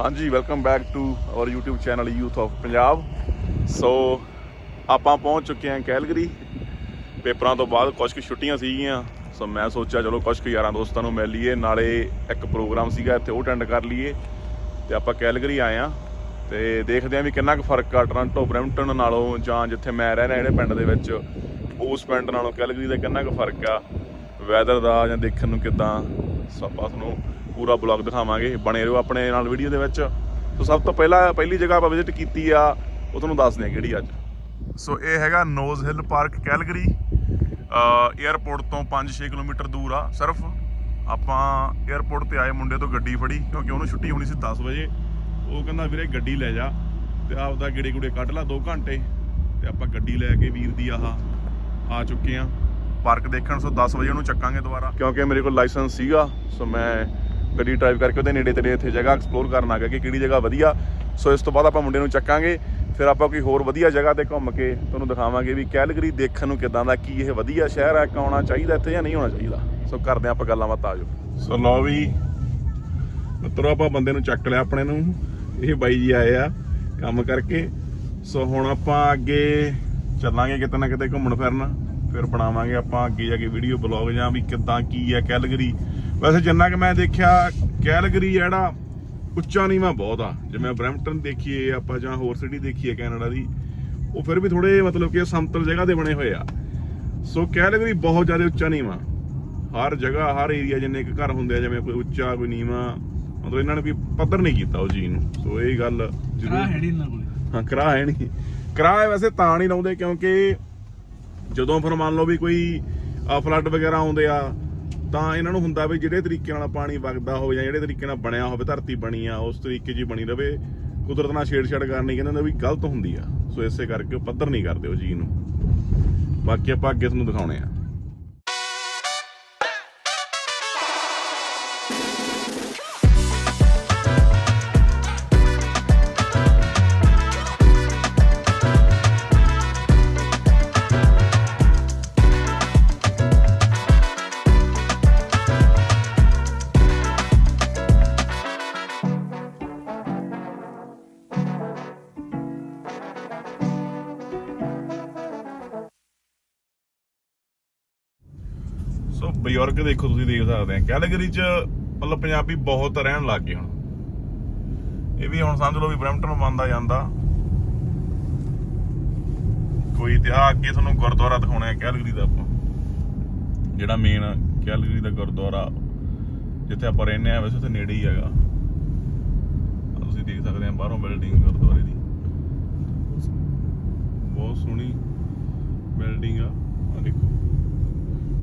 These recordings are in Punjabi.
ਹਾਂਜੀ welcome back to our YouTube channel youth of Punjab so ਆਪਾਂ ਪਹੁੰਚ ਚੁੱਕੇ ਹਾਂ ਕੈਲਗਰੀ। ਪੇਪਰਾਂ ਤੋਂ ਬਾਅਦ ਕੁਝ ਕੁ ਛੁੱਟੀਆਂ ਸੀਗੀਆਂ। ਸੋ ਮੈਂ ਸੋਚਿਆ, ਚਲੋ ਕੁਝ ਕੁ ਯਾਰਾਂ ਦੋਸਤਾਂ ਨੂੰ ਮਿਲ ਲਈਏ। ਨਾਲੇ ਇੱਕ ਪ੍ਰੋਗਰਾਮ ਸੀਗਾ ਇੱਥੇ, ਉਹ ਅਟੈਂਡ ਕਰ ਲਈਏ। ਤੇ ਆਪਾਂ ਕੈਲਗਰੀ ਆਏ ਆ ਤੇ ਦੇਖਦੇ ਆਂ ਵੀ ਕਿੰਨਾ ਕੁ ਫ਼ਰਕ ਆ ਟੋਰਾਂਟੋ ਬਰੈਂਪਟਨ ਨਾਲੋਂ, ਜਾਂ ਜਿੱਥੇ ਮੈਂ ਰਹਿ ਰਿਹਾ ਜਿਹੜੇ ਪਿੰਡ ਦੇ ਵਿੱਚ, ਉਸ ਪਿੰਡ ਨਾਲੋਂ ਕੈਲਗਰੀ ਦਾ ਕਿੰਨਾ ਕੁ ਫ਼ਰਕ ਆ। ਵੈਦਰ ਦਾ ਜਾਂ ਦੇਖਣ ਨੂੰ ਕਿਦਾਂ? ਸੋ ਆਪਾਂ ਤੁਹਾਨੂੰ ਪੂਰਾ ਬਲੌਗ ਦਿਖਾਵਾਂਗੇ, ਬਣੇ ਰਹੋ ਆਪਣੇ ਨਾਲ ਵੀਡੀਓ ਦੇ ਵਿੱਚ। ਸੋ ਸਭ ਤੋਂ ਪਹਿਲਾਂ ਪਹਿਲੀ ਜਗ੍ਹਾ ਆਪਾਂ ਵਿਜ਼ਿਟ ਕੀਤੀ ਆ, ਉਹ ਤੁਹਾਨੂੰ ਦੱਸਦੇ ਆ ਕਿਹੜੀ ਅੱਜ। ਸੋ ਇਹ ਹੈਗਾ Nose Hill Park, Calgary. Airport ਤੋਂ 5-6 ਕਿਲੋਮੀਟਰ ਦੂਰ ਆ, ਸਿਰਫ। ਆਪਾਂ 에ਅਰਪੋਰਟ ਤੇ ਆਏ ਮੁੰਡੇ ਤੋਂ ਗੱਡੀ ਫੜੀ, ਕਿਉਂਕਿ ਉਹਨੂੰ ਛੁੱਟੀ ਹੋਣੀ ਸੀ 10 ਵਜੇ। ਉਹ ਕਹਿੰਦਾ, ਵੀਰੇ, ਗੱਡੀ ਲੈ ਜਾ ਤੇ ਆਪਦਾ ਗੇੜੇ ਗੁੜੇ ਕੱਢ ਲਾ 2 ਘੰਟੇ ਤੇ ਆਪਾਂ ਗੱਡੀ ਲੈ ਕੇ ਵੀਰ ਦੀ ਆਹ ਆ ਚੁੱਕੇ ਆ। ਪਾਰਕ ਦੇਖਣ, ਸੋ 10 ਵਜੇ ਉਹਨੂੰ ਚੱਕਾਂਗੇ ਦੁਬਾਰਾ। ਕਿਉਂਕਿ ਮੇਰੇ ਕੋਲ ਲਾਇਸੈਂਸ ਸੀਗਾ, ਸੋ ਮੈਂ ਗੱਡੀ ਡਰਾਈਵ ਕਰਕੇ ਉਹਦੇ ਨੇੜੇ ਤੇੜੇ ਇੱਥੇ ਜਗ੍ਹਾ ਐਕਸਪਲੋਰ ਕਰਨ ਆ ਗਿਆ ਕਿ ਕਿਹੜੀ ਜਗ੍ਹਾ ਵਧੀਆ। ਸੋ ਇਸ ਤੋਂ ਬਾਅਦ ਆਪਾਂ ਮੁੰਡੇ ਨੂੰ ਚੱਕਾਂਗੇ। ਫਿਰ ਆਪਾਂ ਕੋਈ ਹੋਰ ਵਧੀਆ ਜਗ੍ਹਾ ਤੇ ਘੁੰਮ ਕੇ ਤੁਹਾਨੂੰ ਦਿਖਾਵਾਂਗੇ ਵੀ ਕੈਲਗਰੀ ਦੇਖਣ ਨੂੰ ਕਿਦਾਂ ਦਾ, ਕੀ ਇਹ ਵਧੀਆ ਸ਼ਹਿਰ ਹੈ ਕਿ ਆਉਣਾ ਚਾਹੀਦਾ ਇੱਥੇ ਜਾਂ ਨਹੀਂ ਹੋਣਾ ਚਾਹੀਦਾ। ਸੋ ਕਰਦੇ ਹਾਂ ਆਪਾਂ ਗੱਲਾਂ ਬਾਤਾਂ ਆਜੋ ਸੋ ਲਓ ਵੀ, ਮਿੱਤਰੋ, ਆਪਾਂ ਬੰਦੇ ਨੂੰ ਚੱਕ ਲਿਆ ਆਪਣੇ ਨੂੰ। ਇਹ ਬਾਈ ਜੀ ਆਏ ਆ ਕੰਮ ਕਰਕੇ। ਸੋ ਹੁਣ ਆਪਾਂ ਅੱਗੇ ਚੱਲਾਂਗੇ ਕਿਤੇ ਨਾ ਕਿਤੇ ਘੁੰਮਣ ਫਿਰਨ। ਫਿਰ ਬਣਾਵਾਂਗੇ ਆਪਾਂ ਅੱਗੇ ਜਾ ਕੇ ਵੀਡੀਓ ਬਲੌਗ ਜਾਂ ਵੀ ਕਿੱਦਾਂ, ਕੀ ਹੈ ਕੈਲਗਰੀ। ਵੈਸੇ ਜਿੰਨਾ ਕਿ ਮੈਂ ਦੇਖਿਆ ਕੈਲਗਰੀ ਜਿਹੜਾ ਉੱਚਾ ਨੀਵਾਂ ਬਹੁਤ ਆ। ਜਿਵੇਂ ਬਰੈਂਪਟਨ ਦੇਖੀਏ ਆਪਾਂ ਜਾਂ ਹੋਰ ਸਿਟੀ ਦੇਖੀਏ ਕੈਨੇਡਾ ਦੀ ਉਹ ਫਿਰ ਵੀ ਥੋੜੇ ਮਤਲਬ ਕਿ ਸਮਤਲ ਜਗ੍ਹਾ ਤੇ ਬਣੇ ਹੋਏ ਆ। ਸੋ ਕੈਲਗਰੀ ਬਹੁਤ ਜ਼ਿਆਦਾ ਉੱਚਾ ਨੀਵਾਂ। ਹਰ ਜਗ੍ਹਾ ਹਰ ਏਰੀਆ ਜਿੰਨੇ ਕੁ ਘਰ ਹੁੰਦੇ ਆ ਜਿਵੇਂ ਕੋਈ ਉੱਚਾ ਕੋਈ ਨੀਵਾਂ ਮਤਲਬ ਇਹਨਾਂ ਨੇ ਵੀ ਪੱਧਰ ਨਹੀਂ ਕੀਤਾ ਉਹ ਚੀਜ਼ ਨੂੰ। ਸੋ ਇਹ ਗੱਲ ਕਰਾ ਜ਼ਰੂਰ ਹੈ ਨਹੀਂ ਇਹਨਾਂ ਕੋਲੇ। ਹਾਂ ਕਿਰਾਇਆ ਹੈ ਨਹੀਂ। ਕਿਰਾਇਆ ਵੈਸੇ ਤਾਂ ਨਹੀਂ ਲਾਉਂਦੇ ਕਿਉਂਕਿ ਜਦੋਂ ਫਿਰ ਮੰਨ ਲਓ ਵੀ ਕੋਈ ਫਲੱਡ ਵਗੈਰਾ ਆਉਂਦੇ ਆ ਤਾਂ ਇਹਨਾਂ ਨੂੰ ਹੁੰਦਾ ਵੀ ਜਿਹੜੇ ਤਰੀਕੇ ਨਾਲ ਪਾਣੀ ਵਗਦਾ ਹੋਵੇ ਜਾਂ ਜਿਹੜੇ ਤਰੀਕੇ ਨਾਲ ਬਣਿਆ ਹੋਵੇ, ਧਰਤੀ ਬਣੀ ਆ, ਉਸ ਤਰੀਕੇ 'ਚ ਬਣੀ ਰਵੇ, ਕੁਦਰਤ ਨਾਲ ਛੇੜਛਾੜ ਕਰਨੀ ਕਹਿੰਦੇ ਨੇ ਵੀ ਗਲਤ ਹੁੰਦੀ ਆ। ਸੋ ਇਸੇ ਕਰਕੇ ਉਹ ਪੱਧਰ ਨਹੀਂ ਕਰਦੇ ਉਹ ਚੀਜ਼ ਨੂੰ। ਬਾਕੀ ਆਪਾਂ ਅੱਗੇ ਤੁਹਾਨੂੰ ਦਿਖਾਉਣੇ ਆ। ਸੋ ਦੇਖੋ ਤੁਸੀਂ ਦੇਖ ਸਕਦੇ ਆ। ਕੈਲਗਰੀ 'ਚ ਮਤਲਬ ਪੰਜਾਬੀ ਬਹੁਤ ਰਹਿਣ ਲੱਗ ਗਏ ਹੁਣ। ਇਹ ਵੀ ਹੁਣ ਸਮਝ ਲਓ ਵੀ ਬ੍ਰੈਂਪਟਨ ਮੰਨਦਾ ਜਾਂਦਾ। ਕੋਈ ਇਤਿਹਾਸ ਅੱਗੇ ਤੁਹਾਨੂੰ ਗੁਰਦੁਆਰਾ ਦਿਖਾਉਣਾ ਹੈ ਕੈਲਗਰੀ ਦਾ ਆਪਾਂ। ਜਿਹੜਾ ਮੇਨ ਕੈਲਗਰੀ ਦਾ ਗੁਰਦੁਆਰਾ, ਜਿੱਥੇ ਆਪਾਂ ਰਹਿੰਦੇ ਆ ਵੈਸੇ ਉੱਥੇ ਨੇੜੇ ਹੀ ਹੈਗਾ। ਤੁਸੀਂ ਦੇਖ ਸਕਦੇ ਆ ਬਾਹਰੋਂ ਬਿਲਡਿੰਗ ਗੁਰਦੁਆਰੇ ਦੀ। ਬਹੁਤ ਸੋਹਣੀ ਬਿਲਡਿੰਗ ਆ। ਆ ਦੇਖੋ।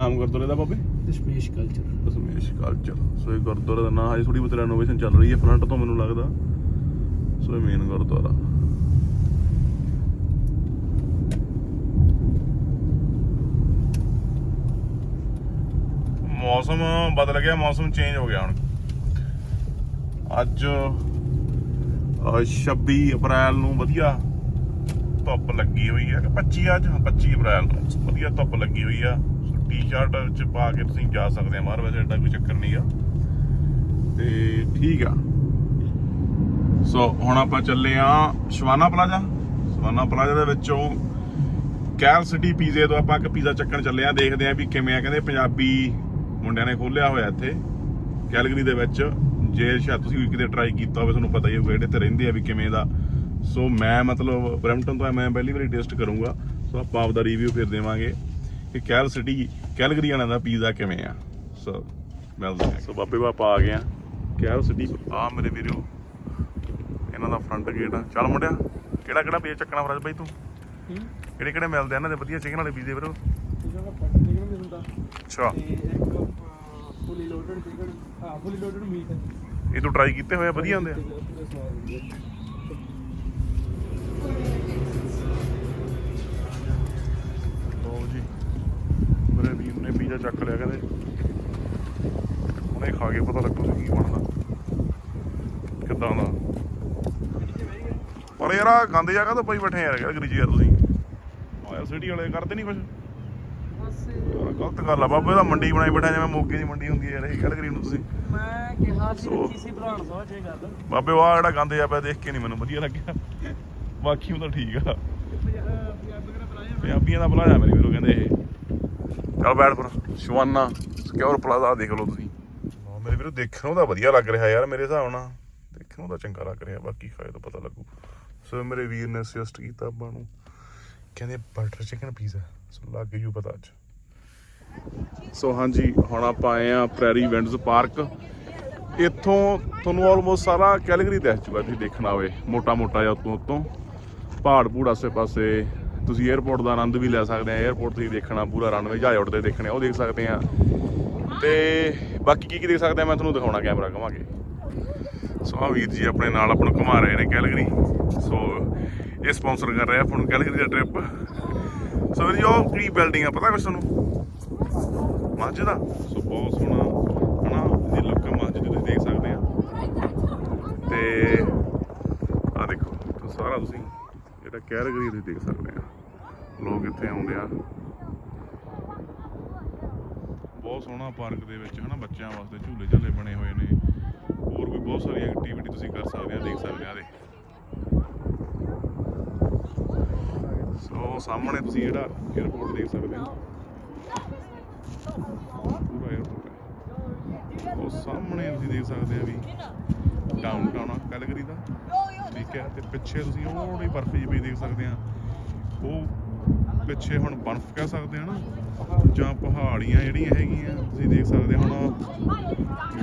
ਨਾਮ ਗੁਰਦੁਆਰੇ ਦਾ ਬਾਬੇ। Dashmesh culture Dashmesh culture so ਇਹ ਗੁਰਦੁਆਰਾ ਦਾ ਨਾਮ ਹਜੇ ਥੋੜੀ ਬਹੁਤ ਰੈਨੋਵੇਸ਼ਨ ਚੱਲ ਰਹੀ ਹੈ ਫਰੰਟ ਤੋਂ ਮੈਨੂੰ ਲੱਗਦਾ। ਸੋ ਇਹ ਮੇਨ ਗੁਰਦੁਆਰਾ। ਮੌਸਮ ਬਦਲ ਗਿਆ, ਮੌਸਮ ਚੇਂਜ ਹੋ ਗਿਆ ਹੁਣ। ਅੱਜ 26 ਅਪ੍ਰੈਲ ਨੂੰ ਵਧੀਆ ਧੁੱਪ ਲੱਗੀ ਹੋਈ ਹੈ ਕਿ 25 ਅੱਜ ਹਾਂ 25 ਅਪ੍ਰੈਲ ਨੂੰ। ਵਧੀਆ ਧੁੱਪ ਲੱਗੀ ਹੋਈ ਆ। ਟੀ-ਸ਼ਰਟ ਚ ਪਾ ਕੇ ਤੁਸੀਂ ਜਾ ਸਕਦੇ ਆ ਬਾਹਰ, ਵੈਸੇ ਐਡਾ ਕੋਈ ਚੱਕਰ ਨਹੀਂ ਆ। ਤੇ ਠੀਕ ਆ। ਸੋ ਹੁਣ ਆਪਾਂ ਚੱਲੇ ਆ ਸ਼ਵਾਨਾ ਪਲਾਜ਼ਾ। ਸ਼ਵਾਨਾ ਪਲਾਜ਼ਾ ਦੇ ਵਿੱਚੋਂ ਕੈਲ ਸਿਟੀ ਪੀਜ਼ੇ ਤੋਂ ਆਪਾਂ ਇੱਕ ਪੀਜ਼ਾ ਚੱਕਣ ਚੱਲੇ ਆ। ਦੇਖਦੇ ਆ ਵੀ ਕਿਵੇਂ ਆ। ਕਹਿੰਦੇ ਪੰਜਾਬੀ ਮੁੰਡਿਆਂ ਨੇ ਖੋਲਿਆ ਹੋਇਆ ਇੱਥੇ, ਕੈਲਗਰੀ ਦੇ ਵਿੱਚ। ਜੇ ਸ਼ਾਇਦ ਤੁਸੀਂ ਕਿਤੇ ਟਰਾਈ ਕੀਤਾ ਹੋਵੇ, ਤੁਹਾਨੂੰ ਪਤਾ ਹੀ ਹੋਵੇ ਜਿਹੜੇ ਤੇ ਰਹਿੰਦੇ ਆ ਵੀ ਕਿਵੇਂ ਦਾ। ਸੋ ਮੈਂ ਮਤਲਬ ਬਰੈਂਪਟਨ ਤੋਂ ਮੈਂ ਪਹਿਲੀ ਵਾਰੀ ਟੇਸਟ ਕਰੂੰਗਾ। ਸੋ ਆਪਾਂ ਆਪਦਾ ਰਿਵਿਊ ਫਿਰ ਦੇਵਾਂਗੇ। ਕਿ ਕੈਲ ਸਿਟੀ ਕੈਲਗਰੀ ਵਾਲਿਆਂ ਦਾ ਪੀਜ਼ਾ ਕਿਵੇਂ ਆ? ਸੋ ਮਿਲਦੇ ਆ ਸੋ ਬਾਬੇ ਬਾਪਾ ਆ ਗਏ ਆ। Cal city. ਆ ਮੇਰੇ ਵੀਰੋ ਇਹਨਾਂ ਦਾ ਫਰੰਟ ਗੇਟ ਆ। ਚੱਲ ਮੁੰਡਿਆ ਕਿਹੜਾ ਕਿਹੜਾ ਪੀਜ਼ਾ ਚੱਕਣਾ ਫਰਜ ਬਾਈ ਤੂੰ? ਕਿਹੜੇ ਕਿਹੜੇ ਮਿਲਦੇ ਆ ਇਹਨਾਂ ਦੇ ਵਧੀਆ ਚਿਕਨ ਵਾਲੇ ਪੀਜ਼ੇ ਵੀਰੋ? ਇਹਦਾ ਪੱਟ ਨਿਕਲ ਵੀ ਹੁੰਦਾ ਅੱਛਾ। ਤੇ ਇੱਕ ਫੁੱਲੀ ਲੋਡਡ ਚਿਕਨ ਹਾਂ ਫੁੱਲੀ ਲੋਡਡ ਮੀਟ ਇਹ ਤੂੰ ਟਰਾਈ ਕੀਤੇ ਹੋਏ ਆ ਵਧੀਆ ਹੁੰਦੇ ਆ। ਪੀਜ਼ਾ ਚੱਕ ਲਿਆ ਕਹਿੰਦੇ। ਹੁਣੇ ਖਾ ਕੇ ਪਤਾ ਲੱਗੂ ਕੀ ਬਣਦਾ। ਕਿੱਦਾਂ ਦਾ। ਪਰ ਯਾਰ ਆਹ ਗੰਦ ਜਗ੍ਹਾ ਤੋਂ ਪਈ ਬੈਠੇ ਯਾਰ ਗਰੀ ਜੀ ਯਾਰ ਤੁਸੀਂ। ਆ ਯਾਰ ਸਿਟੀ ਵਾਲੇ ਕਰਦੇ ਨਹੀਂ ਕੁਝ ਗਲਤ ਗੱਲ ਆ ਬਾਬੇ ਦਾ ਮੰਡੀ ਬਣਾਈ ਬੈਠਾ ਜਿਵੇਂ ਮੋਗੇ ਦੀ ਮੰਡੀ ਹੁੰਦੀ ਯਾਰ ਇਹ ਕੈਲਗਰੀ ਨੂੰ ਤੁਸੀਂ। ਮੈਂ ਕਿਹਾ ਸੀ ਸੋ- ਰੱਖੀ ਸੀ ਭਰਾਣ ਸੋਚ ਇਹ ਗੱਲ। ਬਾਬੇ ਵਾਹ ਜਿਹੜਾ ਗੰਦ ਆ ਪਿਆ ਦੇਖ ਕੇ ਨਹੀਂ ਮੈਨੂੰ ਵਧੀਆ ਲੱਗਿਆ। ਬਾਕੀ ਉਹ ਤਾਂ ਠੀਕ ਆ। ਪੰਜਾਬੀਆਂ ਦਾ ਭਲਾਜਾ ਮੇਰੇ ਵੀਰੋ ਕਹਿੰਦੇ ਇਹ। ਚਲ ਬੈਠ ਫਿਰ। ਸ਼ਵਾਨਾ ਸਿਕਿਉਰ ਪਲਾਜ਼ਾ ਦੇਖ ਲਓ ਤੁਸੀਂ। ਹਾਂ, ਮੇਰੇ ਵੀਰੋ, ਦੇਖਣ ਨੂੰ ਤਾਂ ਵਧੀਆ ਲੱਗ ਰਿਹਾ ਯਾਰ ਮੇਰੇ ਹਿਸਾਬ ਨਾਲ। ਦੇਖਣ ਨੂੰ ਤਾਂ ਚੰਗਾ ਲੱਗ ਰਿਹਾ, ਬਾਕੀ ਖਾਏ ਤਾਂ ਪਤਾ ਲੱਗੂ। ਸੋ ਮੇਰੇ ਵੀਰ ਨੇ ਸੁਜੈਸਟ ਕੀਤਾ ਆਪਾਂ ਨੂੰ। ਕਹਿੰਦੇ ਬਟਰ ਚਿਕਨ ਪੀਜ਼ਾ ਸੋ ਲੱਗ ਜੂ ਪਤਾ ਅੱਜ। ਸੋ ਹਾਂਜੀ, ਹੁਣ ਆਪਾਂ ਆਏ ਆ ਪ੍ਰੈਰੀ ਵੈਂਡਸ ਪਾਰਕ ਇੱਥੋਂ ਤੁਹਾਨੂੰ ਆਲਮੋਸਟ ਸਾਰਾ ਕੈਲਗਰੀ ਦਿਖ ਚੁੱਕਾ ਤੁਸੀਂ ਦੇਖਣਾ ਹੋਵੇ ਮੋਟਾ ਮੋਟਾ ਜਿਹਾ ਉਤੋਂ ਉਤੋਂ ਪਹਾੜ ਪੂੜ ਆਸੇ ਪਾਸੇ ਤੁਸੀਂ 에어ਪੋਰਟ ਦਾ ਆਨੰਦ ਵੀ ਲੈ ਸਕਦੇ ਆ। 에어ਪੋਰਟ 'ਤੇ ਦੇਖਣਾ, ਪੂਰਾ ਰਨਵੇ ਜਹਾਜ਼ ਉੱਡਦੇ ਦੇਖਣੇ, ਉਹ ਦੇਖ ਸਕਦੇ ਆ। ਤੇ ਬਾਕੀ ਕੀ ਕੀ ਦੇਖ ਸਕਦੇ ਆ, ਮੈਂ ਤੁਹਾਨੂੰ ਦਿਖਾਉਣਾ ਕੈਮਰਾ ਕਮਾ ਕੇ ਸੋ ਆ ਵੀਰ ਜੀ ਆਪਣੇ ਨਾਲ ਆਪਾਂ ਨੂੰ ਘੁਮਾ ਰਹੇ ਨੇ ਕੈਲਗਰੀ। ਸੋ ਇਹ ਸਪਾਂਸਰ ਕਰ ਰਿਹਾ ਆਪਾਂ ਨੂੰ ਕੈਲਗਰੀ ਦਾ ਟ੍ਰਿਪ ਸੋ ਵੀਰ ਜੀ, ਉਹ ਕੀ ਬਿਲਡਿੰਗ ਆ, ਪਤਾ ਕੁਛ ਤੁਹਾਨੂੰ? ਮਸਜਿਦ ਦਾ ਸੋ ਬਹੁਤ ਸੋਹਣਾ, ਹਨਾ, ਇਹ ਲੋਕ ਮਸਜਿਦ ਤੁਸੀਂ ਦੇਖ ਸਕਦੇ ਆ। ਤੇ ਆ ਦੇਖੋ, ਸਾਰਾ ਤੁਸੀਂ ਜਿਹੜਾ ਕੈਰਗਰੀ ਤੁਸੀਂ ਦੇਖ ਸਕਦੇ ਆ। ਲੋਕ ਇੱਥੇ ਆਉਂਦੇ ਆ। ਬਹੁਤ ਸੋਹਣਾ ਪਾਰਕ ਦੇ ਵਿੱਚ ਹਨਾ ਬੱਚਿਆਂ ਵਾਸਤੇ ਝੂਲੇ ਝਾਲੇ ਬਣੇ ਹੋਏ ਨੇ। ਹੋਰ ਵੀ ਬਹੁਤ ਸਾਰੀ ਐਕਟੀਵਿਟੀ ਤੁਸੀਂ ਕਰ ਸਕਦੇ ਆ, ਦੇਖ ਸਕਦੇ ਆ ਦੇ ਸੋ ਸਾਹਮਣੇ ਤੁਸੀਂ ਜਿਹੜਾ 에어ਪੋਰਟ ਦੇਖ ਸਕਦੇ ਆ। ਪੂਰਾ 에어ਪੋਰਟ ਉਹ ਸਾਹਮਣੇ ਤੁਸੀਂ ਦੇਖ ਸਕਦੇ ਆ ਵੀ ਡਾਊਨਟਾਊਨ ਕੈਲਗਰੀ ਦਾ। ਠੀਕ ਹੈ ਤੇ ਪਿੱਛੇ ਤੁਸੀਂ ਉਹ ਜਿਹੜੀ ਬਰਫ਼ ਜਿਹੀ ਪਈ ਦੇਖ ਸਕਦੇ ਆ ਉਹ ਪਿੱਛੇ ਹੁਣ ਬਰਫ਼ ਕਹਿ ਸਕਦੇ ਆ ਨਾ, ਜਾਂ ਪਹਾੜੀਆਂ ਜਿਹੜੀਆਂ ਹੈਗੀਆਂ, ਤੁਸੀਂ ਦੇਖ ਸਕਦੇ ਹੁਣ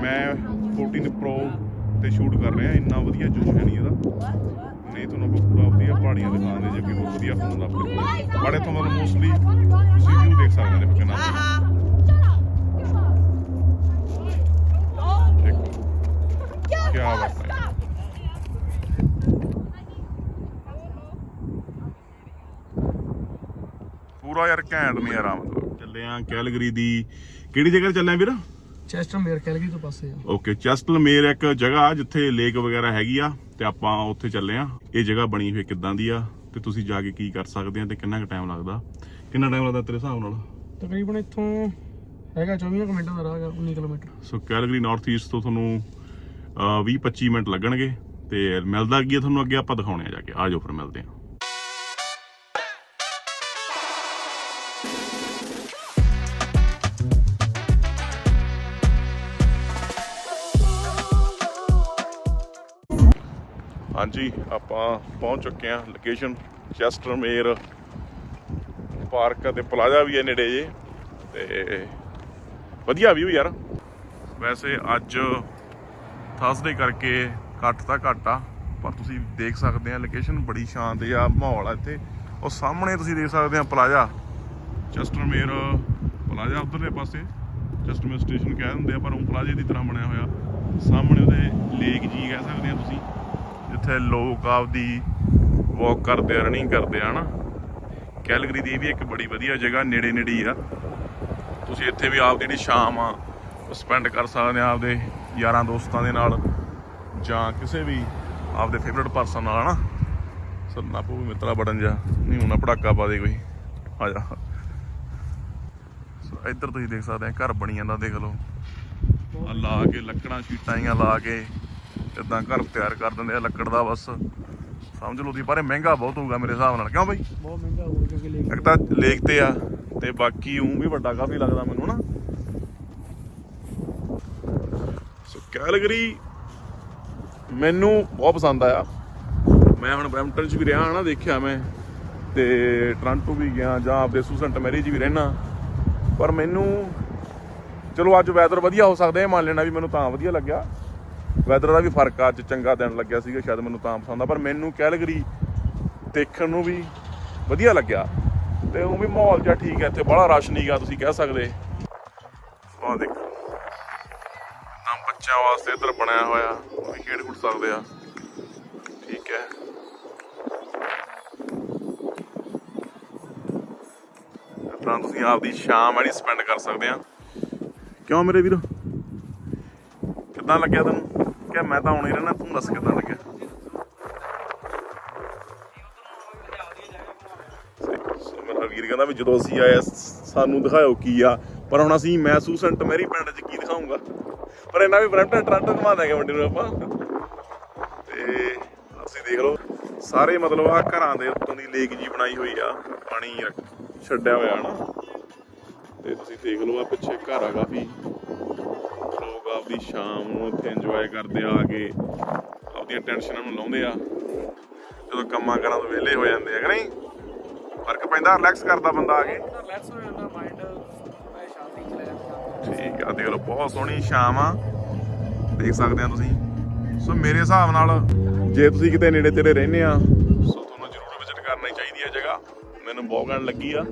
ਮੈਂ 14 ਪ੍ਰੋ ਤੇ ਸ਼ੂਟ ਕਰ ਰਿਹਾ, ਇੰਨਾ ਵਧੀਆ ਜੂਸ਼ ਹੈ ਨਹੀਂ ਇਹਦਾ। ਨਹੀਂ ਤੁਹਾਨੂੰ ਆਪਾਂ ਪੂਰਾ ਵਧੀਆ ਪਹਾੜੀਆਂ ਦਿਖਾਉਂਦੇ, ਜੇ ਕਿ ਬਹੁਤ ਵਧੀਆ ਫੋਨ ਦਾ ਆਪਣੇ ਕੋਲ ਬੜੇ ਤੋਂ ਮਤਲਬ ਮੋਸਟਲੀ ਤੁਸੀਂ ਵਿਊ ਦੇਖ ਸਕਦੇ ਨੇ ਕਿੰਨਾ ਯਾਰ ਘੈਂਟ ਨਜ਼ਾਰਾ ਮਤਲਬ ਚੱਲੇ ਆ ਕੈਲਗਰੀ ਦੀ। ਕਿਹੜੀ ਜਗ੍ਹਾ ਚੱਲੇ ਆ ਵੀਰ? ਚੈਸਟਰ ਮੇਰ ਕੈਲਗਰੀ ਤੋਂ ਪਾਸੇ ਆ। ਓਕੇ ਚੈਸਟਲਮੇਰ ਇੱਕ ਜਗ੍ਹਾ ਜਿੱਥੇ ਲੇਕ ਵਗੈਰਾ ਹੈਗੀ ਆ ਤੇ ਆਪਾਂ ਉੱਥੇ ਚੱਲੇ ਆ। ਇਹ ਜਗ੍ਹਾ ਬਣੀ ਹੋਈ ਕਿੱਦਾਂ ਦੀ ਆ ਤੇ ਤੁਸੀਂ ਜਾ ਕੇ ਕੀ ਕਰ ਸਕਦੇ ਆ ਤੇ ਕਿੰਨਾ ਕੁ ਟਾਈਮ ਲੱਗਦਾ? ਕਿੰਨਾ ਟਾਈਮ ਲੱਗਦਾ ਤੇਰੇ ਹਿਸਾਬ ਨਾਲ? ਤਕਰੀਬਨ ਇੱਥੋਂ ਹੈਗਾ 24 ਕੁ ਮਿੰਟਾਂ ਦਾ ਰਾਹ ਹੈਗਾ 19 kilometre. So Calgary north east ਤੋਂ ਤੁਹਾਨੂੰ 20 25 ਮਿੰਟ ਲੱਗਣਗੇ ਤੇ ਮਿਲਦਾ ਕੀ ਆ ਤੁਹਾਨੂੰ? ਅੱਗੇ ਆਪਾਂ ਦਿਖਾਉਣੇ ਆ ਜਾ ਕੇ। ਆ ਜਾਓ ਫਿਰ ਮਿਲਦੇ ਆ। ਹਾਂਜੀ, ਆਪਾਂ ਪਹੁੰਚ ਚੁੱਕੇ ਹਾਂ ਲੋਕੇਸ਼ਨ ਚੈਸਟਰਮੇਰ ਪਾਰਕ ਤੇ ਪਲਾਜ਼ਾ ਵੀ ਹੈ ਨੇੜੇ ਜੇ, ਤੇ ਵਧੀਆ ਵਿਊ ਯਾਰ। ਵੈਸੇ ਅੱਜ ਥਰਸਡੇ ਕਰਕੇ ਘੱਟ ਤਾਂ ਘੱਟ ਆ, ਪਰ ਤੁਸੀਂ ਦੇਖ ਸਕਦੇ ਆ ਲੋਕੇਸ਼ਨ ਬੜੀ ਸ਼ਾਂਤ ਆ ਮਾਹੌਲ ਆ ਇੱਥੇ। ਉਹ ਸਾਹਮਣੇ ਤੁਸੀਂ ਦੇਖ ਸਕਦੇ ਆ ਪਲਾਜ਼ਾ ਚੈਸਟਰਮੇਰ ਪਲਾਜ਼ਾ ਉਧਰਲੇ ਪਾਸੇ ਚੈਸਟਰਮੇਰ ਸਟੇਸ਼ਨ ਕਹਿ ਦਿੰਦੇ ਆ, ਪਰ ਉਹ ਪਲਾਜ਼ੇ ਦੀ ਤਰ੍ਹਾਂ ਬਣਿਆ ਹੋਇਆ। ਸਾਹਮਣੇ ਉਹਦੇ ਲੇਕ ਜੀ ਕਹਿ ਸਕਦੇ ਆ ਤੁਸੀਂ। ਜਿੱਥੇ ਲੋਕ ਆਪਦੀ ਵਾਕ ਕਰਦੇ ਆ ਰਨਿੰਗ ਕਰਦੇ ਆ, ਹਨਾ? ਕੈਲਗਰੀ ਦੀ ਇਹ ਵੀ ਇੱਕ ਬੜੀ ਵਧੀਆ ਜਗ੍ਹਾ, ਨੇੜੇ ਨੇੜੇ ਆ। ਤੁਸੀਂ ਇੱਥੇ ਵੀ ਆਪਦੀ ਜਿਹੜੀ ਸ਼ਾਮ ਆ ਸਪੈਂਡ ਕਰ ਸਕਦੇ ਆ ਆਪਦੇ ਯਾਰਾਂ ਦੋਸਤਾਂ ਦੇ ਨਾਲ ਜਾਂ ਕਿਸੇ ਵੀ ਆਪਦੇ ਫੇਵਰਿਟ ਪਰਸਨ ਨਾਲ, ਹਨਾ? ਸਰਨਾ ਪੂ ਵੀ ਮਿੱਤਰਾ ਬੜਨ ਜਾ ਨਹੀਂ ਹੁਣ ਪੜਾਕਾ ਪਾ ਦੇ ਕੋਈ। ਆ ਜਾ। ਸੋ ਇੱਧਰ ਤੁਸੀਂ ਦੇਖ ਸਕਦੇ ਆ, ਘਰ ਬਣੀ ਜਾਂਦਾ, ਦੇਖ ਲਓ। ਆ ਲਾ ਕੇ, ਲੱਕੜਾਂ ਸ਼ੀਟਾਂ ਲਾ ਕੇ। ਇਦਾਂ ਘਰ ਤਿਆਰ ਕਰ ਦਿੰਦੇ ਆ ਲੱਕੜ ਦਾ ਬਸ। ਸਮਝ ਲਓ ਦੀ ਪਰ ਇਹ ਮਹਿੰਗਾ ਬਹੁਤ ਹੋਊਗਾ ਮੇਰੇ ਹਿਸਾਬ ਨਾਲ। ਕਿਉਂ ਬਈ? ਬਹੁਤ ਮਹਿੰਗਾ ਹੋਊਗਾ ਕਿਉਂਕਿ ਲੇਕ ਇੱਕ ਤਾਂ ਲੇਕ ਤੇ ਆ ਤੇ ਬਾਕੀ ਉਂ ਵੀ ਵੱਡਾ ਕਾਫੀ ਲੱਗਦਾ ਮੈਨੂੰ ਨਾ। ਸੋ ਕੈਲਗਰੀ ਮੈਨੂੰ ਬਹੁਤ ਪਸੰਦ ਆਇਆ। ਮੈਂ ਹੁਣ ਬ੍ਰੈਂਪਟਨ 'ਚ ਵੀ ਰਿਹਾ ਨਾ ਦੇਖਿਆ ਮੈਂ ਤੇ ਟ੍ਰਾਂਟੋ ਵੀ ਗਿਆ ਜਾਂ ਆਪਦੇ ਸੂਸੈਂਟ ਮੈਰੀ 'ਚ ਵੀ ਰਹਿਣਾ। ਪਰ ਮੈਨੂੰ ਚਲੋ ਅੱਜ ਵੈਦਰ ਵਧੀਆ ਹੋ ਸਕਦਾ ਇਹ ਮੰਨ ਲੈਣਾ ਵੀ ਮੈਨੂੰ ਤਾਂ ਵਧੀਆ ਲੱਗਿਆ। ਵੈਦਰ ਦਾ ਵੀ ਫ਼ਰਕ ਆ, ਅੱਜ ਚੰਗਾ ਦਿਨ ਲੱਗਿਆ ਸੀਗਾ, ਸ਼ਾਇਦ ਮੈਨੂੰ ਤਾਂ ਪਸੰਦ ਆ, ਪਰ ਮੈਨੂੰ ਕੈਲਗਰੀ ਦੇਖਣ ਨੂੰ ਵੀ ਵਧੀਆ ਲੱਗਿਆ। ਤੇ ਉਹ ਵੀ ਮਾਹੌਲ ਜਿਹਾ ਠੀਕ ਹੈ ਇੱਥੇ, ਬੜਾ ਰਸ਼ ਨਹੀਂਗਾ ਤੁਸੀਂ ਕਹਿ ਸਕਦੇ। ਆਹ ਦੇਖੋ, ਨਾ ਬੱਚਿਆਂ ਵਾਸਤੇ ਇੱਧਰ ਬਣਿਆ ਹੋਇਆ, ਉਹ ਵੀ ਖੇਡ ਖੁੱਡ ਸਕਦੇ ਆ। ਠੀਕ ਹੈ। ਇਸ ਤੁਸੀਂ ਆਪਦੀ ਸ਼ਾਮ ਜਿਹੜੀ ਸਪੈਂਡ ਕਰ ਸਕਦੇ ਆ। ਕਿਉਂ ਮੇਰੇ ਵੀਰ? ਕਿੱਦਾਂ ਲੱਗਿਆ ਤੈਨੂੰ? ਕਿ ਮੈਂ ਤਾਂ ਆਉਣਾ ਰਹਿਣਾ, ਤੂੰ ਦੱਸ ਕਿੱਦਾਂ ਲੱਗਿਆ? ਮੇਰਾ ਵੀਰ ਕਹਿੰਦਾ ਵੀ ਜਦੋਂ ਅਸੀਂ ਆਏ ਸਾਨੂੰ ਦਿਖਾਓ ਕੀ ਆ। ਪਰ ਹੁਣ ਅਸੀਂ ਮਹਿਸੂਸੈਂਟ ਮੇਰੀ ਪਿੰਡ 'ਚ ਕੀ ਦਿਖਾਉਂਗਾ ਪਰ ਇਹਨਾਂ ਵੀ ਬਰੈਂਪਟਨ ਟਰਾਂਟੋ ਘੁਮਾ ਦਾਂਗੇ ਮੰਡੀ ਨੂੰ ਆਪਾਂ। ਤੇ ਅਸੀਂ ਦੇਖ ਲਓ, ਸਾਰੇ ਮਤਲਬ ਆ ਘਰਾਂ ਦੇ ਉੱਤੋਂ ਦੀ ਲੇਕ ਜੀ ਬਣਾਈ ਹੋਈ ਆ, ਪਾਣੀ ਛੱਡਿਆ ਹੋਇਆ ਨਾ। ਤੇ ਤੁਸੀਂ ਦੇਖ ਲਓ ਆ ਪਿੱਛੇ ਘਰ ਆ ਕਾਫੀ। ਆਪਦੀ ਸ਼ਾਮ ਨੂੰ ਉੱਥੇ ਇੰਜੋਏ ਕਰਦੇ ਆ ਕੇ ਆਪਦੀਆਂ ਟੈਨਸ਼ਨਾਂ ਨੂੰ ਲਾਉਂਦੇ ਆ। ਜਦੋਂ ਕੰਮਾਂ ਕਰਾਂ ਤੋਂ ਵਿਹਲੇ ਹੋ ਜਾਂਦੇ ਆ ਕਿ ਨਹੀਂ? ਫ਼ਰਕ ਪੈਂਦਾ ਰਿਲੈਕਸ ਕਰਦਾ ਬੰਦਾ ਆ ਕੇ। ਰਿਲੈਕਸ ਹੋ ਜਾਂਦਾ ਮਾਈਂਡ ਮੈਂ ਸ਼ਾਂਤੀ ਚ ਲੈ ਜਾਂਦਾ। ਠੀਕ ਆ ਦੇਖ ਲਓ ਬਹੁਤ ਸੋਹਣੀ ਸ਼ਾਮ ਆ। ਦੇਖ ਸਕਦੇ ਆ ਤੁਸੀਂ। ਸੋ ਮੇਰੇ ਹਿਸਾਬ ਨਾਲ ਜੇ ਤੁਸੀਂ ਕਿਤੇ ਨੇੜੇ ਤੇੜੇ ਰਹਿੰਦੇ ਆ ਸੋ ਤੁਹਾਨੂੰ ਜ਼ਰੂਰ ਵਿਜ਼ਿਟ ਕਰਨੀ ਚਾਹੀਦੀ ਹੈ ਜਗ੍ਹਾ। ਮੈਨੂੰ ਬਹੁਤ ਘੈਂਟ ਲੱਗੀ ਆ।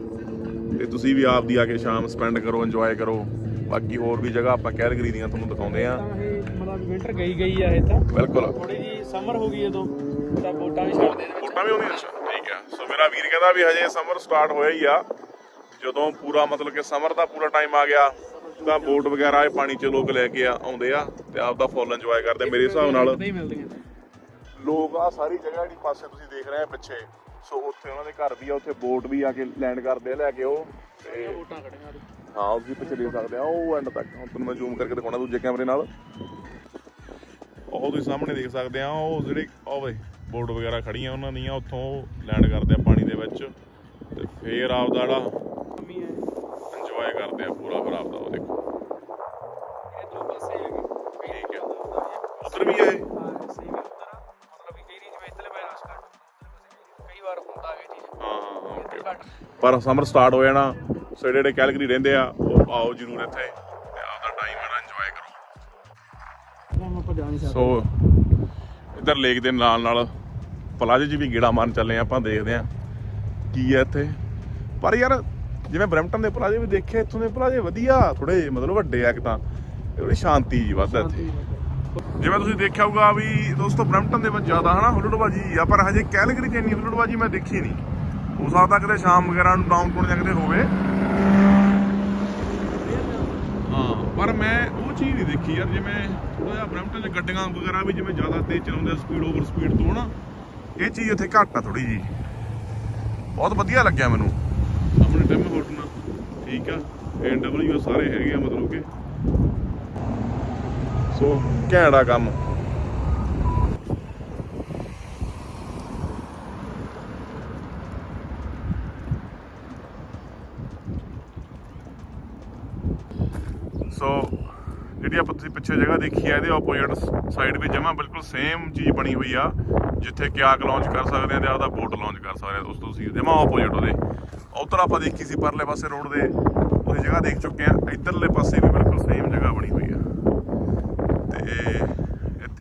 ਤੇ ਤੁਸੀਂ ਵੀ ਆਪਦੀ ਆ ਕੇ ਸ਼ਾਮ ਸਪੈਂਡ ਕਰੋ ਇੰਜੋਏ ਕਰੋ। ਬਾਕੀ ਹੋਰ ਵੀ ਜਗ੍ਹਾ ਆਪਾਂ ਕੈਲਗਰੀ ਦੀਆਂ ਤੁਹਾਨੂੰ ਦਿਖਾਉਂਦੇ ਆ ਤਾਂ ਇਹ ਮਤਲਬ ਵਿੰਟਰ ਗਈ ਗਈ ਆ ਇਹ ਤਾਂ। ਬਿਲਕੁਲ। ਥੋੜੀ ਜੀ ਸਮਰ ਹੋ ਗਈ ਉਦੋਂ ਤਾਂ ਬੋਟਾਂ ਵੀ ਛੱਡਦੇ ਨੇ ਫੋਟਾਂ ਵੀ ਆਉਂਦੀਆਂ ਅੱਛਾ ਠੀਕ ਆ। ਸੋ ਮੇਰਾ ਵੀਰ ਕਹਿੰਦਾ ਵੀ ਹਜੇ ਸਮਰ ਸਟਾਰਟ ਹੋਇਆ ਹੀ ਆ। ਜਦੋਂ ਪੂਰਾ ਮਤਲਬ ਕਿ ਸਮਰ ਦਾ ਪੂਰਾ ਟਾਈਮ ਆ ਗਿਆ ਤਾਂ ਬੋਟ ਵਗੈਰਾ ਇਹ ਪਾਣੀ 'ਚ ਲੋਕ ਲੈ ਕੇ ਆ ਆਉਂਦੇ ਆ ਤੇ ਆਪਦਾ ਫੁੱਲ ਇੰਜੋਏ ਕਰਦੇ ਮੇਰੇ ਹਿਸਾਬ ਨਾਲ। ਨਹੀਂ ਮਿਲਦੀਆਂ। ਲੋਕ ਆ ਸਾਰੀ ਜਗ੍ਹਾ ਜਿਹੜੀ ਪਾਸੇ ਤੁਸੀਂ ਦੇਖ ਰਹੇ ਆ ਪਿੱਛੇ। ਸੋ ਉੱਥੇ ਉਹਨਾਂ ਦੇ ਘਰ ਵੀ ਆ ਉੱਥੇ ਬੋਟ ਵੀ ਆ ਕੇ ਲੈਂਡ ਕਰਦੇ ਆ ਲੈ ਕੇ ਉਹ। ਤੇ ਬੋਟਾਂ ਖੜੀਆਂ ਹਾਂ ਉਹ ਵੀ ਪਿੱਛੇ ਦੇਖ ਸਕਦੇ ਆ, ਉਹ ਐਂਡ ਤੱਕ ਹੁਣ ਤੁਹਾਨੂੰ ਮੈਂ ਜ਼ੂਮ ਕਰਕੇ ਦਿਖਾਉਣਾ ਦੂਜੇ ਕੈਮਰੇ ਨਾਲ ਉਹ ਤੁਸੀਂ ਸਾਹਮਣੇ ਦੇਖ ਸਕਦੇ ਆ, ਉਹ ਜਿਹੜੇ ਉਹ ਵੇ ਬੋਟ ਵਗੈਰਾ ਖੜੀਆਂ ਉਹਨਾਂ ਦੀਆਂ, ਉੱਥੋਂ ਲੈਂਡ ਕਰਦੇ ਆ ਪਾਣੀ ਦੇ ਵਿੱਚ ਤੇ ਫੇਰ ਆਪਦਾ ਜਿਹੜਾ ਮੰਮੀ ਹੈ ਇੰਜੋਏ ਕਰਦੇ ਆ ਪੂਰਾ ਫਿਰ ਆਪਦਾ, ਉਹ ਦੇਖੋ ਇਹ ਦੋ ਪਾਸੇ ਹੈਗੇ ਠੀਕ ਹੈ। ਹੈ ਉੱਧਰ ਵੀ ਹੈ ਇਹ? ਹਾਂ ਸਹੀ ਵੀ ਉੱਧਰ ਆ ਮਤਲਬ ਵੀ ਕਈ ਰੀ ਜਿਵੇਂ ਇੱਧਰਲੇ ਪਾਸੇ ਰਸ਼ ਘੱਟ ਕਈ ਵਾਰ ਹੁੰਦਾ ਹੈ ਚੀਜ਼ ਹਾਂ ਹਾਂ ਹਾਂ ਇੱਧਰ okay. ਘੱਟ ਪਰ ਸਮਰ ਸਟਾਰਟ ਹੋ ਜਾਣਾ ਸੋ ਜਿਹੜੇ ਕੈਲਗਰੀ ਰਹਿੰਦੇ ਆ ਉਹ ਆਓ ਜਰੂਰ ਇੱਥੇ ਤੇ ਆਪਦਾ ਟਾਈਮ ਹੈ ਇੰਜੋਏ ਕਰੋ। ਸੋ ਇੱਧਰ ਲੇਕ ਦੇ ਨਾਲ ਨਾਲ ਪਲਾਜੇ 'ਚ ਵੀ ਗੇੜਾ ਮਾਰਨ ਚੱਲੇ ਆਪਾਂ ਦੇਖਦੇ ਆ ਕੀ ਹੈ ਇੱਥੇ। ਪਰ ਯਾਰ ਜਿਵੇਂ ਬ੍ਰੈਂਪਟਨ ਦੇ ਪਲਾਜੇ ਵੀ ਦੇਖੇ ਇੱਥੋਂ ਦੇ ਪਲਾਜੇ ਵਧੀਆ ਥੋੜੇ ਮਤਲਬ ਵੱਡੇ ਆ ਕਿ ਤਾਂ। ਥੋੜੀ ਸ਼ਾਂਤੀ ਜੀ ਵੱਧ ਇੱਥੇ। ਜਿਵੇਂ ਤੁਸੀਂ ਦੇਖਿਆ ਹੋਊਗਾ ਵੀ ਦੋਸਤੋ ਬ੍ਰੈਂਪਟਨ ਦੇ ਵਿੱਚ ਜ਼ਿਆਦਾ ਹਨਾ ਹੁੱਲੜਬਾਜੀ ਆ ਪਰ ਹਜੇ ਕੈਲਗਰੀ 'ਚ ਇੰਨੀ ਹੁੱਲੜਬਾਜੀ ਮੈਂ ਦੇਖੀ ਨਹੀਂ। ਹੋ ਸਕਦਾ ਕਿਤੇ ਸ਼ਾਮ ਵਗੈਰਾ ਨੂੰ ਡਾਊਨਟਾਊਨ ਜਾਂ ਕਿਤੇ ਹੋਵੇ। ਹਾਂ, ਪਰ ਮੈਂ ਉਹ ਚੀਜ਼ ਨਹੀਂ ਦੇਖੀ ਯਾਰ, ਜਿਵੇਂ ਥੋੜਾ ਜਿਹਾ ਬ੍ਰੈਂਪਟਨ 'ਚ ਗੱਡੀਆਂ ਵਗੈਰਾ ਵੀ ਜਿਵੇਂ ਜ਼ਿਆਦਾ ਤੇਜ਼ ਚਲਾਉਂਦੇ ਸਪੀਡ ਓਵਰ ਸਪੀਡ ਤੋਂ ਹਨਾ ਇਹ ਚੀਜ਼ ਉੱਥੇ ਘੱਟ ਆ ਥੋੜੀ ਜੀ ਬਹੁਤ ਵਧੀਆ ਲੱਗਿਆ ਮੈਨੂੰ। ਆਪਣੇ ਟਿਮ ਹੋਟਨ ਠੀਕ ਆ ਡਬਲਯੂ ਸਾਰੇ ਹੈਗੇ ਆ ਮਤਲਬ ਕਿ। ਸੋ, ਘੈਂਟਾ ਕੰਮ। ਸੋ ਜਿਹੜੀ ਆਪਾਂ ਤੁਸੀਂ ਪਿੱਛੇ ਜਗ੍ਹਾ ਦੇਖੀ ਆ, ਇਹਦੇ ਆਪੋਜ਼ਿਟ ਸਾਈਡ ਵੀ ਜਮਾ ਬਿਲਕੁਲ ਸੇਮ ਚੀਜ਼ ਬਣੀ ਹੋਈ ਆ, ਜਿੱਥੇ ਕਿਆਕ ਲਾਂਚ ਕਰ ਸਕਦੇ ਆ ਤੇ ਆਪਦਾ ਬੋਟ ਲਾਂਚ ਕਰ ਸਕਦੇ ਆ ਦੋਸਤੋ ਤੁਸੀਂ ਜਮਾ ਆਪੋਜ਼ਿਟ ਉਹਦੇ। ਉੱਧਰ ਆਪਾਂ ਦੇਖੀ ਸੀ ਪਰਲੇ ਪਾਸੇ ਰੋਡ ਦੇ, ਉਹਦੀ ਜਗ੍ਹਾ ਦੇਖ ਚੁੱਕੇ ਆ, ਇੱਧਰਲੇ ਪਾਸੇ ਵੀ ਬਿਲਕੁਲ ਸੇਮ ਜਗ੍ਹਾ ਬਣੀ ਹੋਈ ਆ। ਤੇ